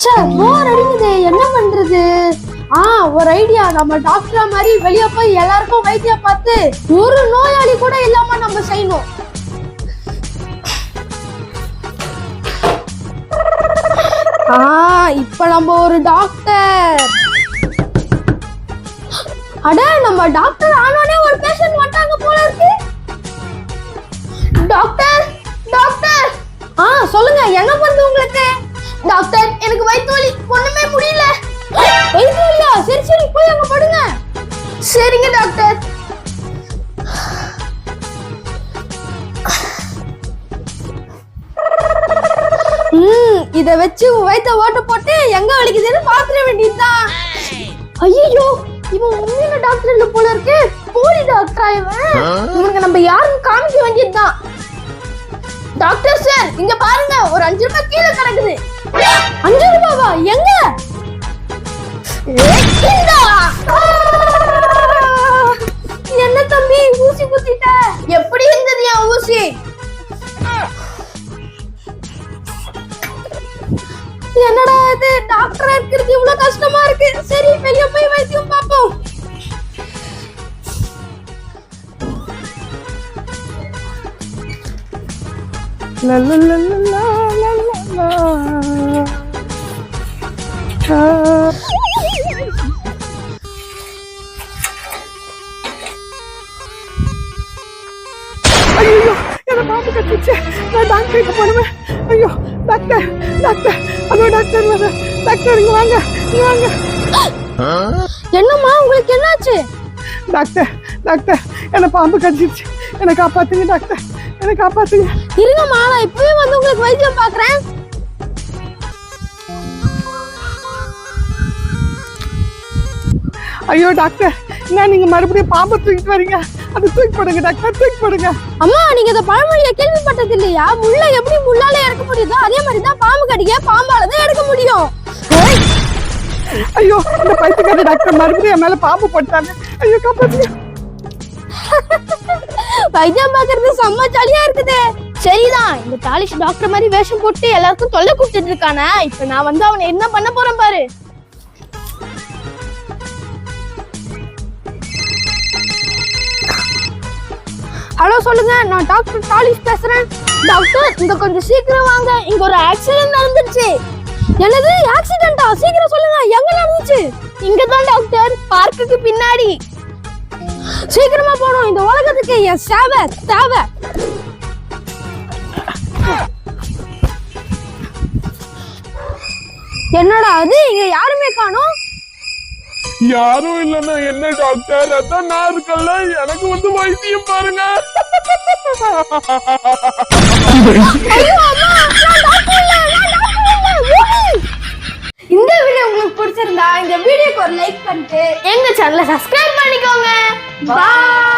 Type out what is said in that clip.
ச்சே போர் அடிக்குது என்ன பண்றது? ஆ ஒரு ஐடியா நம்ம டாக்டரா மாதிரி வெளிய போய் எல்லாருக்கும் வைத்தியம் பார்த்து ஒரு நோயாளி கூட இல்லாம நம்ம செய்யணும். ஆ இப்ப நம்ம ஒரு டாக்டர் அட நம்ம டாக்டர் ஆனோனே ஒரு பேஷண்ட் வந்தாங்க போல இருக்கு. டாக்டர் டாக்டர் ஆ சொல்லுங்க என்ன பண்ணுது உங்களுக்கு? டாக்டர் எனக்கு வயிற்று வலி ஒண்ணுமே முடியல. வயிற்று வலியா சரி சரி போய் அங்க படுங்க. சரிங்க டாக்டர். ம் இத வச்சு வயித்த ஓட்ட போட்டு எங்க வலிக்குதுன்னு பாத்துற வேண்டியதுதான். ஐயோ இவன் உண்மையில டாக்டர் இல்ல போல இருக்கு. போலி டாக்டரா இவன்? இவனுக்கு நம்ம யாருன்னு காமிக்க வேண்டியதுதான். டாக்டர் சார் இங்க பாருங்க ஒரு அஞ்சு ரூபாய் கீழே கிடக்குது. அஞ்சு ரூபாவா? எங்க? என்ன தம்பி ஊசி குத்திட்ட? எப்படி இருந்தது என் ஊசி? என்னடா இது? டாக்டரா இருக்கிறது இவ்வளவு கஷ்டமா இருக்கு. சரி வெளிய போய் வைத்தியம் பார்ப்போம். La la la la la la கட்டுச்சு நான் டாக்டருக்கு போனேன் ஐயோ டாக்டர் டாக்டர் அதோ டாக்டர் வர டாக்டர் இங்க வாங்க இங்க வாங்க. என்னம்மா உங்களுக்கு என்னாச்சு? டாக்டர் டாக்டர் என்ன பாம்பு கடிச்சிருச்சு. என்னை காப்பாத்துங்க டாக்டர் என்னை காப்பாத்துங்க. இருங்கம்மா நான் இப்பவே வந்து உங்களுக்கு வைத்தியம் பாக்குறேன் ஐயோ டாக்டர் என்ன நீங்க மறுபடியும் பாம்பை தூக்கிட்டு வரீங்க. அது தூக்கி போடுங்க டாக்டர். தூக்கி போடுங்க. அம்மா நீங்க இந்த பழமொழியை கேள்விப்பட்டது இல்லையா? முள்ள எப்படி முள்ளால எடுக்க முடியுதோ அதே மாதிரி தான் பாம்பு கடிக்க பாம்பால தான் எடுக்க முடியும். ஐயோ இந்த பைத்தியக்கார டாக்டர் மறுபடியும் என் மேல பாம்பு போட்டாங்க. ஐயோ காப்பாத்துங்க வைத்தியம் பாக்குறது செம்ம ஜாலியா இருக்குது. சரிதான் இந்த தாலிஷ் டாக்டர் மாதிரி வேஷம் போட்டு எல்லாருக்கும் தொல்லை கொடுத்துட்டு இருக்கானே. இப்ப நான் வந்து அவனை என்ன பண்ண போறேன் பாரு. ஹலோ சொல்லுங்க. நான் டாக்டர் டாலிஸ் பேசுறேன். டாக்டர் இங்க கொஞ்சம் சீக்கிரம் வாங்க. இங்க ஒரு ஆக்சிடென்ட் நடந்துருச்சு. என்னது? ஆக்சிடென்ட்டா சீக்கிரம் சொல்லுங்க. எங்க நடந்துச்சு? இங்க தான் டாக்டர் பார்க்குக்கு பின்னாடி. சீக்கிரமா போகணும். இந்த உலகத்துக்கு என் சேவை தேவை. என்னடா அது? இங்க யாருமே காணும். யாரும் இல்லைன்னா என்ன டாக்டர்? அதான் நான் இருக்கல எனக்கு வந்து வைத்தியம் பாருங்க. இந்த வீடியோ உங்களுக்கு பிடிச்சிருந்தா இந்த வீடியோக்கு ஒரு லைக் பண்ணிட்டு எங்க சேனலை சப்ஸ்கிரைப் பண்ணிக்கோங்க. பாய்